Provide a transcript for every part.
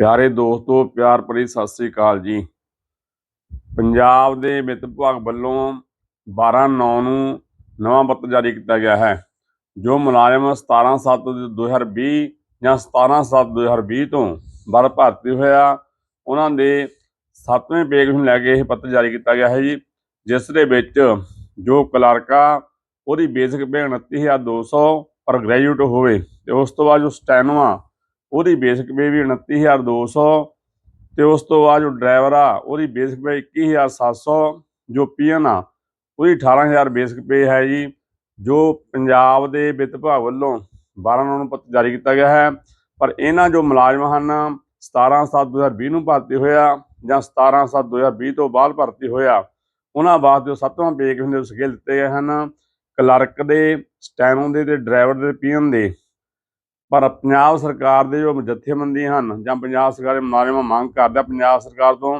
ਪਿਆਰੇ ਦੋਸਤੋ, ਪਿਆਰ ਭਰੀ ਸਤਿ ਸ੍ਰੀ ਅਕਾਲ ਜੀ। ਪੰਜਾਬ ਦੇ ਵਿੱਤ ਵਿਭਾਗ ਵੱਲੋਂ 12/9 ਨੂੰ ਨਵਾਂ ਪੱਤਰ ਜਾਰੀ ਕੀਤਾ ਗਿਆ ਹੈ, ਜੋ ਮੁਲਾਜ਼ਮ 17/7/2020 ਜਾਂ 17/7/2020 ਤੋਂ ਬਾਅਦ ਭਰਤੀ ਹੋਇਆ, ਉਹਨਾਂ ਦੇ 7ਵੇਂ ਪੇਗ ਨੂੰ ਲੈ ਕੇ ਇਹ ਪੱਤਰ ਜਾਰੀ ਕੀਤਾ ਗਿਆ ਹੈ ਜੀ, ਜਿਸ ਦੇ ਵਿੱਚ ਜੋ ਕਲਰਕ ਆ ਉਹਦੀ ਬੇਸਿਕ ਪੇ 29200 ਪਰ ਗ੍ਰੈਜੂਏਟ ਹੋਵੇ ਤੇ ਉਸ ਤੋਂ ਬਾਅਦ ਜੋ ਸਟੈਨਵਾ ਉਹਦੀ ਬੇਸਿਕ ਪੇ ਵੀ 29200 ਤੇ ਉਸ ਤੋਂ ਬਾਅਦ ਜੋ ਡਰਾਈਵਰ ਆ, ਉਹਦੀ ਬੇਸਿਕ ਪੇ 21700 ਜੋ ਪੀਐਨ ਆ, ਉਹਦੀ 18000 ਬੇਸਿਕ ਪੇ ਹੈ ਜੀ, ਜੋ ਪੰਜਾਬ ਦੇ ਵਿੱਤ ਵਿਭਾਗ ਵੱਲੋਂ 12 ਨੂੰ ਪੱਤਰ ਜਾਰੀ ਕੀਤਾ ਗਿਆ ਹੈ। ਪਰ ਇਹਨਾਂ ਜੋ ਮੁਲਾਜ਼ਮ ਹਨ 17/7/2020 ਨੂੰ ਭਰਤੀ ਹੋਇਆ ਜਾਂ 17/7/2020 ਤੋਂ ਬਾਅਦ ਭਰਤੀ ਹੋਇਆ, ਉਹਨਾਂ ਵਾਸਤੇ ਜੋ ਸੱਤਵਾਂ ਪੇ ਹੁੰਦੇ ਦੇ ਸਕੇਲ ਦਿੱਤੇ ਗਏ ਹਨ। ਕਲਰਕ ਦੇ, ਸਟੈਨੋ ਦੇ ਤੇ ਡਰਾਈਵਰ ਦੇ ਪੀਐਨ ਦੇ। ਪਰ ਪੰਜਾਬ ਸਰਕਾਰ ਦੇ ਜੋ ਜਥੇਬੰਦੀਆਂ ਹਨ ਜਾਂ ਪੰਜਾਬ ਸਰਕਾਰ ਦੇ ਮੁਲਾਜ਼ਮਾਂ ਮੰਗ ਕਰਦਾ ਪੰਜਾਬ ਸਰਕਾਰ ਤੋਂ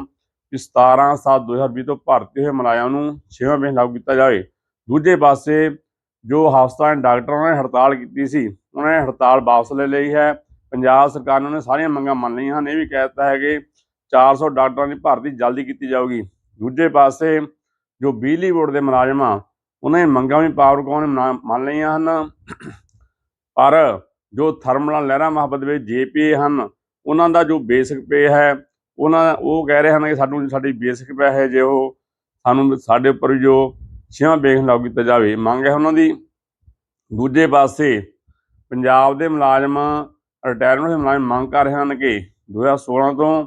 ਕਿ 17 7 2020 ਤੋਂ ਭਰਤੀ ਹੋਏ ਮੁਲਾਜ਼ਮਾਂ ਨੂੰ 6ਵਾਂ ਵੇਤਨ ਲਾਗੂ ਕੀਤਾ ਜਾਵੇ। ਦੂਜੇ ਪਾਸੇ ਜੋ ਹਸਪਤਾਲਾਂ ਦੇ ਡਾਕਟਰਾਂ ਨੇ ਹੜਤਾਲ ਕੀਤੀ ਸੀ, ਉਹਨਾਂ ਨੇ ਹੜਤਾਲ ਵਾਪਸ ਲੈ ਲਈ ਹੈ। ਪੰਜਾਬ ਸਰਕਾਰ ਨੇ ਉਹਨਾਂ ਸਾਰੀਆਂ ਮੰਗਾਂ ਮੰਨ ਲਈਆਂ ਹਨ। ਇਹ ਵੀ ਕਹਿ ਦਿੱਤਾ ਹੈ ਕਿ 400 ਡਾਕਟਰਾਂ ਦੀ ਭਰਤੀ ਜਲਦੀ ਕੀਤੀ ਜਾਊਗੀ। ਦੂਜੇ ਪਾਸੇ ਜੋ ਬਿਜਲੀ ਬੋਰਡ ਦੇ ਮੁਲਾਜ਼ਮ ਆ ਉਹਨਾਂ ਦੀਆਂ ਮੰਗਾਂ ਵੀ ਪਾਵਰ ਕੌਣ ਨੇ ਮੰਨ ਲਈਆਂ ਹਨ। ਪਰ ਜੋ ਥਰਮਲ ਲਹਿਰਾਂ ਮੁਹੱਬਤ ਵਿੱਚ ਜੇਪੀ ਹਨ, ਉਹਨਾਂ ਦਾ ਜੋ ਬੇਸਿਕ ਪੇ ਹੈ, ਉਹਨਾਂ ਉਹ ਕਹਿ ਰਹੇ ਹਨ ਕਿ ਸਾਨੂੰ, ਸਾਡੀ ਬੇਸਿਕ ਪੇ ਹੈ ਜੇ ਉਹ ਸਾਨੂੰ ਸਾਡੇ ਉੱਪਰ ਜੋ ਛੇਵਾਂ ਬੇਖ ਲਾਗੂ ਕੀਤਾ ਜਾਵੇ। ਮੰਗ ਹੈ ਉਹਨਾਂ ਦੀ। ਦੂਜੇ ਪਾਸੇ ਪੰਜਾਬ ਦੇ ਮੁਲਾਜ਼ਮ ਰਿਟਾਇਰਮੈਂਟ ਦੇ ਮੁਲਾਜ਼ਮ ਮੰਗ ਕਰ ਰਹੇ ਹਨ ਕਿ 2016 ਤੋਂ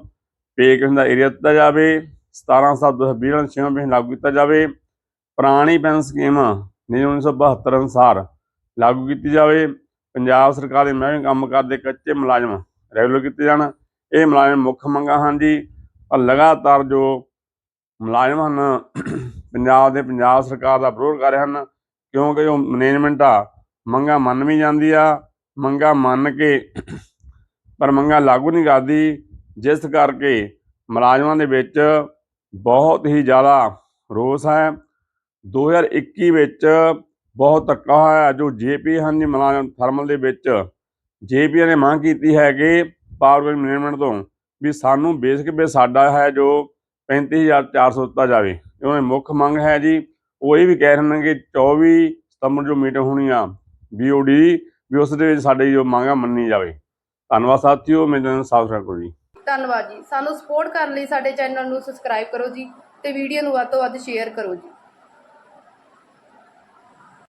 ਪੇ ਕਿਸ ਦਾ ਏਰੀਆ ਦਿੱਤਾ ਜਾਵੇ। 17 7 2020 ਨੂੰ ਛੇਵਾਂ ਬੇਖ ਲਾਗੂ ਕੀਤਾ ਜਾਵੇ। ਪੁਰਾਣੀ ਪੈਨਸ਼ਨ ਸਕੀਮ ਨਿਯਮ 1972 ਅਨੁਸਾਰ ਲਾਗੂ ਕੀਤੀ ਜਾਵੇ। ਪੰਜਾਬ ਸਰਕਾਰ ਦੇ ਮਹਿਕਮੇ ਕੰਮ ਕਰਦੇ ਕੱਚੇ ਮੁਲਾਜ਼ਮ ਰੈਗੂਲਰ ਕੀਤੇ ਜਾਣ। ਇਹ ਮੁਲਾਜ਼ਮ ਮੁੱਖ ਮੰਗਾਂ ਹਨ ਜੀ। ਪਰ ਲਗਾਤਾਰ ਜੋ ਮੁਲਾਜ਼ਮ ਹਨ, ਪੰਜਾਬ ਦੇ ਪੰਜਾਬ ਸਰਕਾਰ ਦਾ ਵਿਰੋਧ ਕਰ ਰਹੇ ਹਨ, ਕਿਉਂਕਿ ਜੋ ਮੈਨੇਜਮੈਂਟ ਆ, ਮੰਗਾਂ ਮੰਨ ਵੀ ਜਾਂਦੀ ਆ, ਮੰਗਾਂ ਮੰਨ ਕੇ, ਪਰ ਮੰਗਾਂ ਲਾਗੂ ਨਹੀਂ ਕਰਦੀ। ਜਿਸ ਕਰਕੇ ਮੁਲਾਜ਼ਮਾਂ ਦੇ ਵਿੱਚ ਬਹੁਤ ਹੀ ਜ਼ਿਆਦਾ ਰੋਸ ਹੈ। 2021 ਵਿੱਚ ਬਹੁਤ ਧੱਕਾ ਹੋਇਆ। ਜੋ ਜੇਪੀ ਹਨ ਜੀ ਮੁਲਾਜ਼ਮ ਥਰਮਲ ਦੇ ਵਿੱਚ ਜੇਪੀ ਨੇ ਮੰਗ ਕੀਤੀ ਹੈ ਕਿ ਪਾਵਰ ਮੈਨੇਜਮੈਂਟ ਤੋਂ ਵੀ ਸਾਨੂੰ ਬੇਸਿਕ ਪੇ ਸਾਡਾ ਹੈ ਜੋ 35400 ਦਿੱਤਾ ਜਾਵੇ। ਉਹਨਾਂ ਦੀ ਮੁੱਖ ਮੰਗ ਹੈ ਜੀ। ਉਹ ਇਹ ਵੀ ਕਹਿ ਰਹੇ ਨੇ ਕਿ 24 ਸਤੰਬਰ ਜੋ ਮੀਟਿੰਗ ਹੋਣੀ ਆ ਬੀਓਡੀ ਵੀ ਉਸ ਦੇ ਵਿੱਚ ਸਾਡੀ ਜੋ ਮੰਗਾਂ ਮੰਨੀ ਜਾਵੇ। ਧੰਨਵਾਦ ਸਾਥੀਓ ਮੈਨੂੰ ਸਾਫ਼ ਰੱਖੋ ਜੀ। ਧੰਨਵਾਦ ਜੀ। ਸਾਨੂੰ ਸਪੋਰਟ ਕਰਨ ਲਈ ਸਾਡੇ ਚੈਨਲ ਨੂੰ ਸਬਸਕ੍ਰਾਈਬ ਕਰੋ ਜੀ ਤੇ ਵੀਡੀਓ ਨੂੰ ਵੱਧ ਤੋਂ ਵੱਧ ਸ਼ੇਅਰ ਕਰੋ ਜੀ।